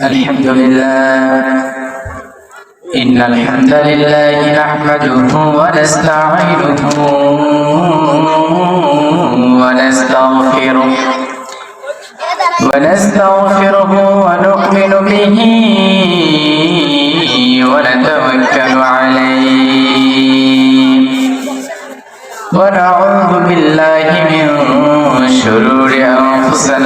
الحمد لله. إن الحمد لله نحمده ونستعينه ونستغفره ونستغفره ونؤمن به ونتوكل عليه. ونعوذ بالله من شرور أنفسنا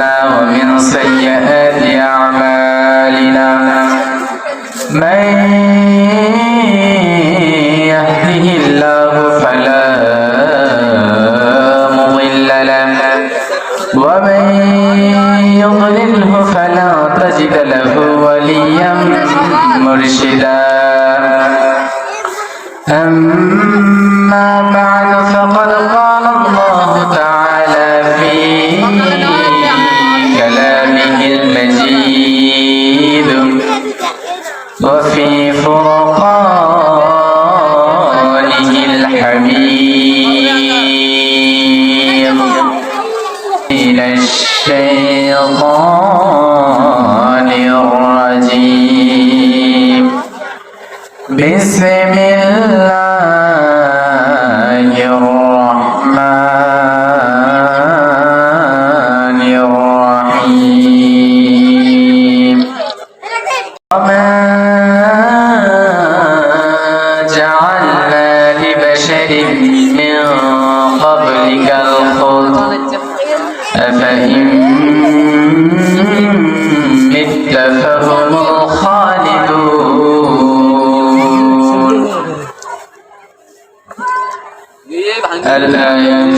الآية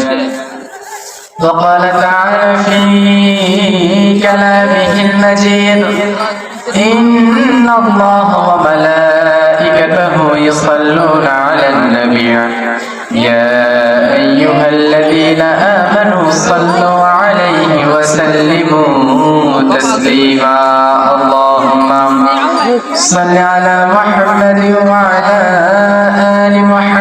وقال تعالى في كلامه المجيد إن الله وملائكته يصلون على النبي. يا أيها الذين آمنوا صلوا عليه وسلموا تسليما. اللهم صل على محمد وعلى آل محمد.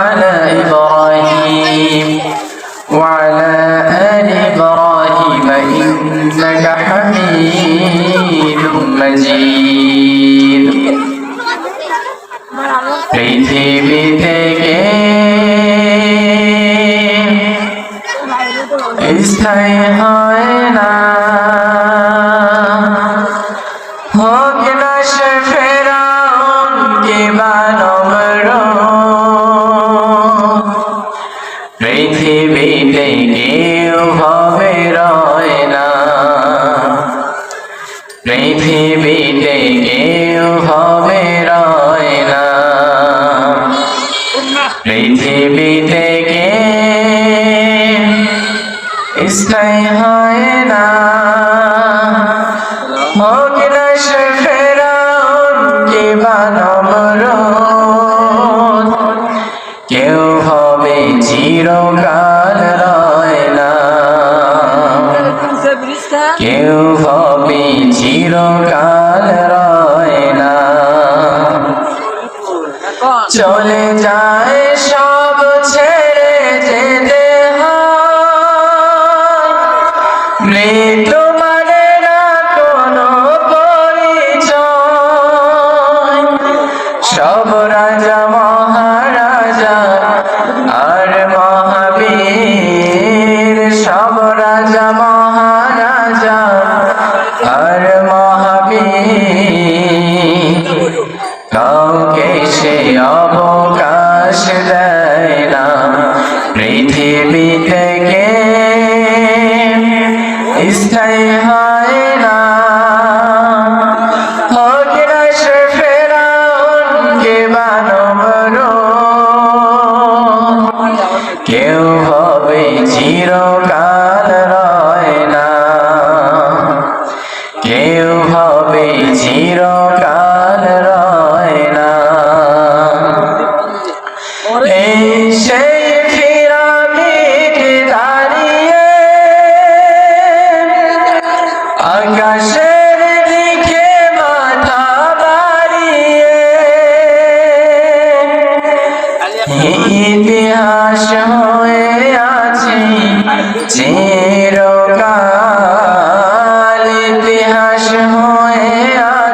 নজির পৃথিবী থেকে স্থায়ী হয় না। হোক না সে ফেরাউন কি বানো completo.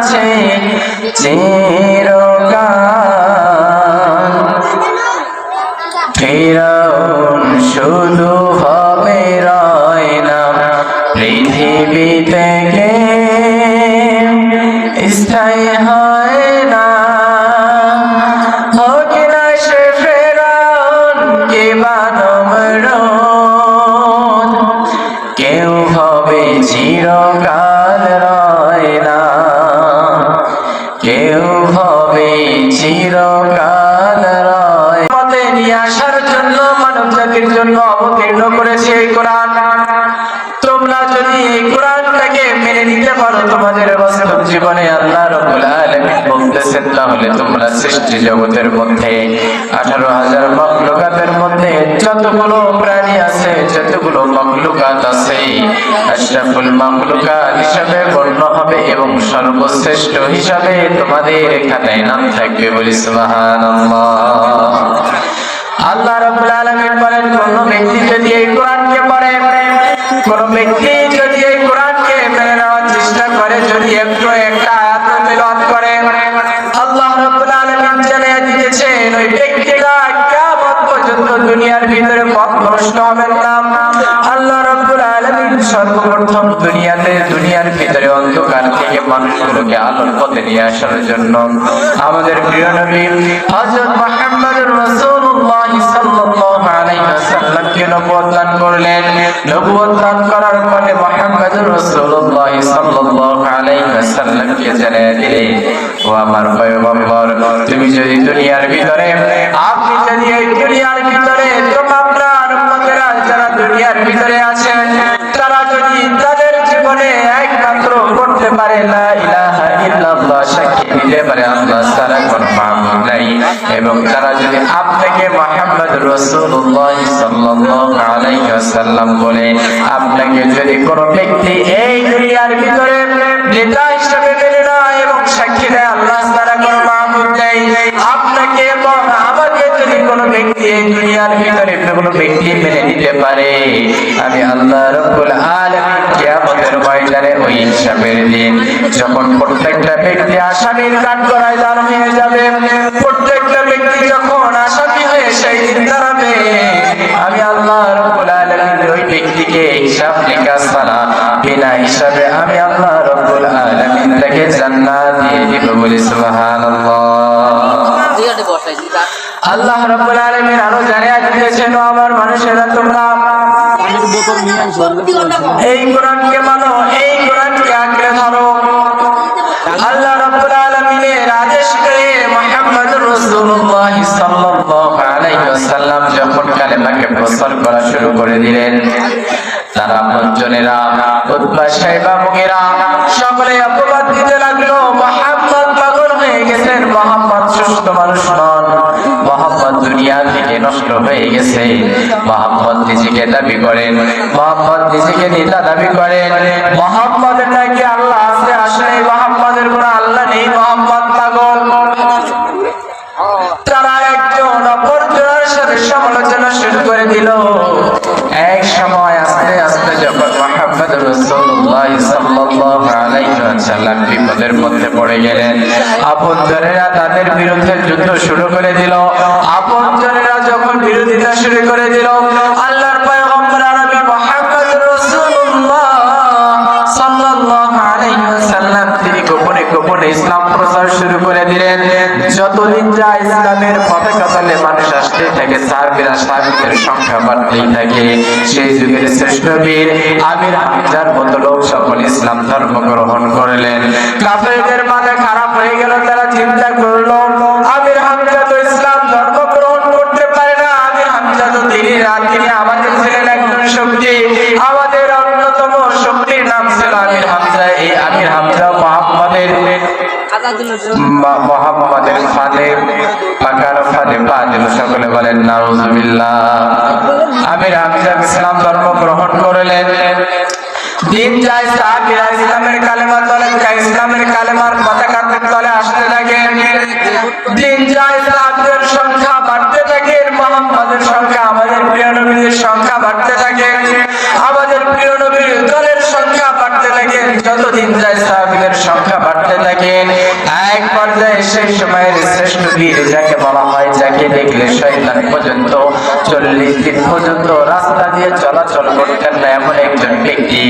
আছে চিরকাল। ফেরাউন শুধু হবে রয় না, পৃথিবী স্থায়ী হয় না। হোক না সে ফেরাউন কে মানব কেউ হবে চিরকাল জন্য অবতীর্ণ করেছে এই কোরআন। তোমরা যদি এই কোরআনটাকে মেনে নিতে পারো, তোমাদের বাস্তব জীবনে আল্লাহ আলামিন বলতেছেন, তাহলে তোমরা সৃষ্টি জগতের মধ্যে মধ্যে যতগুলো প্রাণী আছে, যতগুলো আছে, আশরাফুল গণ্য হবে এবং সর্বশ্রেষ্ঠ হিসাবে তোমাদের খাতায় নাম থাকবে বলি আল্লাহ রাব্বুল আলামিন বলেন কোন ব্যক্তি যদি এই কোরআনকে পড়ে কোন ব্যক্তি যদি এই কোরআনকে মেনে নেওয়ার চেষ্টা করে, যদি একটু একটা আয়াত তেলাওয়াত করে, আল্লাহ রাব্বুল আলামিন জানিয়ে দিতেছেন ওই ব্যক্তিটা কিয়ামত পর্যন্ত দুনিয়ার ভিতরে পথভ্রষ্ট হবেন না। আল্লাহ রাব্বুল আলামিন সর্বপ্রথম দুনিয়াতে দুনিয়ার ভিতরে অন্ধকার থেকে মানুষগুলোকে আলোর পথে নিয়ে আসার জন্য আমাদের প্রিয় নবী হযরত মুহাম্মদুর রাসূলুল্লাহ সাল্লাল্লাহু তুমি যদি দুনিয়ার ভিতরে আপনি যদি এই দুনিয়ার ভিতরে তোমরা উম্মতেরা যারা দুনিয়ার ভিতরে আছেন তারা যদি তাদের জীবনে একমাত্র করতে পারে লা ইল্লাল্লাহ সাক্ষী পারে, আল্লাহ এবং তারা যদি আপনাকে মুহাম্মদ রাসূলুল্লাহ সাল্লাল্লাহু আলাইহি ওয়াসাল্লাম বলে, আপনাকে যদি কোনো ব্যক্তি এই দুনিয়ার ভিতরে নেতা হিসেবে মেনে নেয় এবং সাক্ষী দেয় আল্লাহ ছাড়া কোনো মাবুদ নেই আপনাকে এবং আমাকে যদি কোনো ব্যক্তি এই দুনিয়ার ভিতরে কোনো ব্যক্তি মেনে নিতে পারে আমি আল্লাহ রব্বুল আলামিন কিয়ামতের ময়দানে ওই হিসাবের দিন যখন প্রত্যেকটা ব্যক্তি আসামির কাঠ করায় দাঁড় হয়ে যাবে প্রত্যেকটা ব্যক্তি যখন আসামি হয়ে সেই দিন দাঁড়াবে আমি আল্লাহ রব্বুল আলামিন ওই ব্যক্তিকে হিসাব নিকাশ ছাড়া বিনা হিসাবে আমি আল্লাহ রব্বুল আলামিন তাকে জান্নাত দিয়ে দিব বলি সুবহানাল্লাহ। আল্লাহ রাব্বুল আলামিন আরও জানিয়ে দিয়েছেন আমার মানুষেরা তোমরা এই কোরআনকে মানো এই আঁকড়ে ধরো। আল্লাহ রাব্বুল আলামিনের আদেশ করে মুহাম্মদুর রাসূলুল্লাহ সাল্লাল্লাহু আলাইহি ওয়াসাল্লাম যখন কালেমাকে প্রচার করা শুরু করে দিলেন, তারা মঞ্জনেরা উতবা সাহেবা মুগেরা সকলে অপবাদ দিতে লাগল, মুহাম্মদ পাগল হয়ে গেছেন, মোহাম্মদ সুস্থ মানুষ নন, মোহাম্মদ দুনিয়া থেকে নষ্ট হয়ে গেছে। মোহাম্মদ নিজেকে দাবি করেন। মোহাম্মদ নিজেকে নেতা দাবি করেন। মোহাম্মদের নাকি আল্লাহ আছে, আসলে মোহাম্মদের কোনো আল্লাহ নেই। মোহাম্মদ পাগল। তারা একজন অপরজনের সাথে সমালোচনা শুরু করে দিল। এক সময় আস্তে আস্তে যখন মোহাম্মদ ওয়াসাল্লাম বিপদের মধ্যে পড়ে গেলেন, আপনজনেরা তাদের বিরুদ্ধে যুদ্ধ শুরু করে দিল। আপনজনেরা বিরোধিতা শুরু করে দিল। আল্লাহর পয়গম্বর আরবি মোহাম্মদ রাসূলুল্লাহ সাল্লাল্লাহু আলাইহি ওয়াসাল্লাম তিনি গোপনে গোপনে ইসলাম প্রচার শুরু করে দিলেন। যতদিন ইসলামের পতাকা তলে মানুষ আসতে থাকে সাহাবীদের সংখ্যা বাড়তেই থাকে। সেই যুগের শ্রেষ্ঠ বীর আমির হামজার মতো লোক সকল ইসলাম ধর্ম গ্রহণ করলেন। কাফেরদের মাথা খারাপ হয়ে গেল তারা চিন্তা করল আমির হামজা তো ইসলাম ধর্ম গ্রহণ করতে পারে না আমির হামজা তো তিনি না তিনি আমাদের ছিলেন একজন শক্তি আমাদের অন্যতম শক্তির নাম ছিল আমির হামজা এই আমির হামজা মোহাম্মদের পাকার পা সকলে বলেন, নাউজুবিল্লাহ। আমির ইসলাম ধর্ম গ্রহণ করলেন দিন যায় ইসলামের তলে ইসলামের কালেমার পতাকার তলে আসতে দিন যায় সংখ্যা বাড়তে থাকে, মোহাম্মদের সংখ্যা, আমাদের প্রিয় নবীর সংখ্যা বাড়তে থাকে আমাদের প্রিয় নবীর দলের সংখ্যা বাড়তে থাকে যতদিন যায় সাহাবীদের সংখ্যা বাড়তে থাকে, এক পর্যায়ে সেই সময়ের শ্রেষ্ঠ বীর যাকে বলা হয়, যাকে দেখলে শয়তান পর্যন্ত, চল্লিশ দিন পর্যন্ত রাস্তা দিয়ে চলাচল করতেন না এমন একজন ব্যক্তি,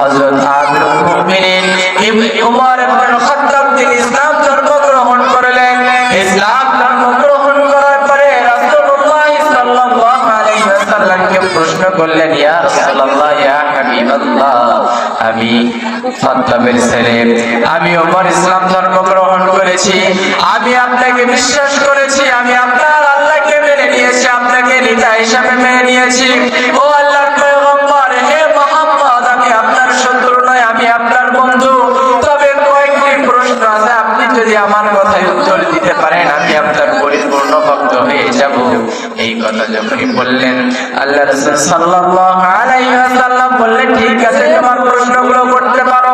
হযরত আমিরুল মুমিনিন ইবনে উমর ইবনে খাত্তাব তিনি ইসলাম ধর্ম গ্রহণ করলেন। ইসলাম ধর্ম গ্রহণ করার পরে রাসূলুল্লাহ সাল্লাল্লাহু আলাইহি ওয়াসাল্লামকে প্রশ্ন করলেন, ইয়া রাসূলুল্লাহ, ইয়া হাবিবাল্লাহ। আমি সাদ্দামের ছেলে। আমি ওমর ইসলাম ধর্ম গ্রহণ করেছি। আমি আপনাকে বিশ্বাস করেছি। আমি আপনার আল্লাহকে মেনে নিয়েছি। আপনাকে নেতা হিসাবে মেনে নিয়েছি। ও আল্লাহর পয়গম্বর হে মোহাম্মদ আমি আপনার শত্রু নয় আমি আপনার বন্ধু তবে কয়েকটি প্রশ্ন আছে আপনি যদি আমার কথায় উত্তর দিতে পারেন আমি আপনার পরিপূর্ণ ভক্ত হয়ে যাব। এই কথা যখন বললেন, আল্লাহ বললেন, ঠিক আছে, তোমার প্রশ্নগুলো করতে পারো।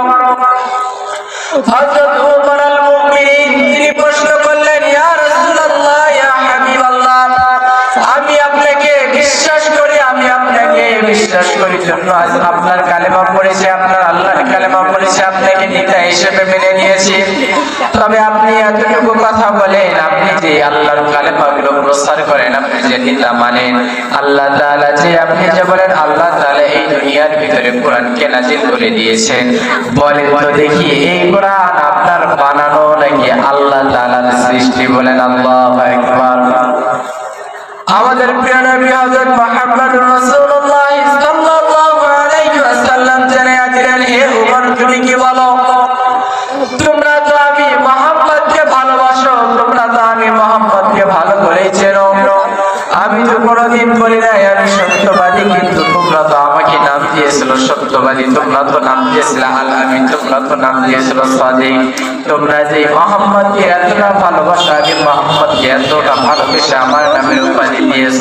আপনার কালেমা পড়েছি, আপনার আল্লাহর কালেমা পড়েছি, আপনাকে নেতা হিসেবে মেনে নিয়েছি। তবে আপনি এতটুকু কথা বলেন, আপনি যে আল্লাহর কালেমাগুলো প্রচার করেন, আপনি যে নেতা মানেন, আল্লাহ তাআলা যে আপনি যে বলেন, আল্লাহ তাআলা এই দুনিয়ার ভিতরে কোরআনকে নাজিল করে দিয়েছেন। বলেন তো দেখি, এই কোরআন আপনার বানানো নাকি আল্লাহ তাআলার সৃষ্টি বলেন? আল্লাহু আকবার। আমাদের প্রিয় নবী হযরত মুহাম্মদুর রাসূলুল্লাহ তুমি কি বলো? তোমরা তো আমি মোহাম্মদকে ভালোবাসো, তোমরা তো আমি মোহাম্মদকে ভালো করেই চেনো। আমি তো কোনোদিন বলি নাই, আমি সত্যবাদী, কিন্তু তোমরা তো আমাকে নাম দিয়েছিল সত্যবাদী, তোমরা তো নাম দিয়েছিল আল আমি তোমরা তো নাম দিয়েছিল সাদিক। তোমরা যে মোহাম্মদকে এতটা ভালোবাসো, আমি মোহাম্মদকে এতটা ভালোবেসে আমার নামের উপাধি দিয়েছ।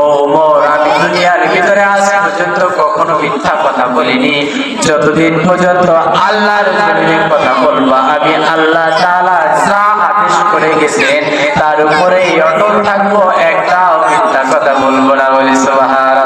ও মোর দুনিয়ার ভিতরে আজ পর্যন্ত কখনো মিথ্যা কথা বলিনি। যতদিন পর্যন্ত আল্লাহর জমিনে কথা বলব, আমি আল্লাহ তাআলা যা আদেশ করে গেছেন, তার উপরেই অটল থাকব, একটাও মিথ্যা কথা বলব না বলি সুবহানাল্লাহ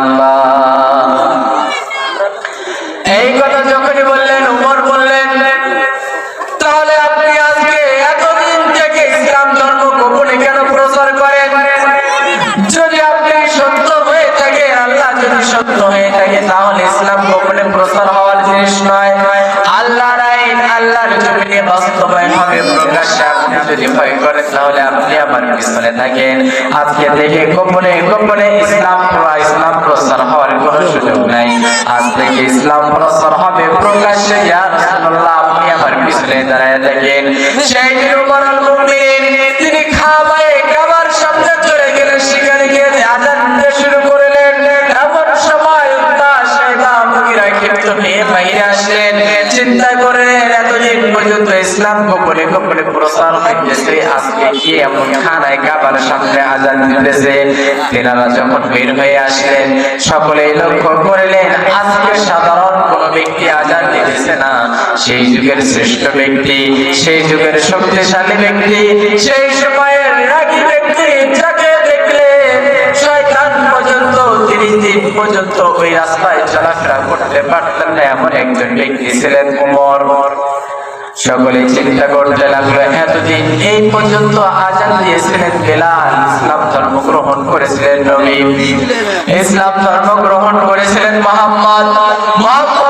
থাকে তাহলে ইসলাম গোপনে প্রচার হওয়ার জিনিস নয়। আল্লাহর আইন, আল্লাহর জমিনে বাস্তবায়ন হবে প্রকাশ্যে। আপনি যদি ভয় করেন, তাহলে আপনি আমার পিছনে থাকেন। আজকে থেকে গোপনে গোপনে ইসলাম ইসলাম প্রচার হওয়ার কোনো সুযোগ নাই। আজ থেকে ইসলাম প্রচার হবে প্রকাশ্যে আপনি আমার পিছনে দাঁড়ায় থাকেন। সেই দিন উমর সেই যুগের শ্রেষ্ঠ ব্যক্তি, সেই যুগের শক্তিশালী ব্যক্তি, সেই সময়ের রাগী ব্যক্তি, যাকে দেখলে পর্যন্ত তিরিশ দিন পর্যন্ত ওই রাস্তায় চলাফেরা করতে পারতেন না। এমন একজন ব্যক্তি ছিলেন উমর সকলে চিন্তা করতে লাগল, এতদিন এই পর্যন্ত আজান দিয়েছিলেন বেলাল, ইসলাম ধর্ম গ্রহণ করেছিলেন নবী। ইসলাম ধর্ম গ্রহণ করেছিলেন মোহাম্মদ। মোহাম্মদ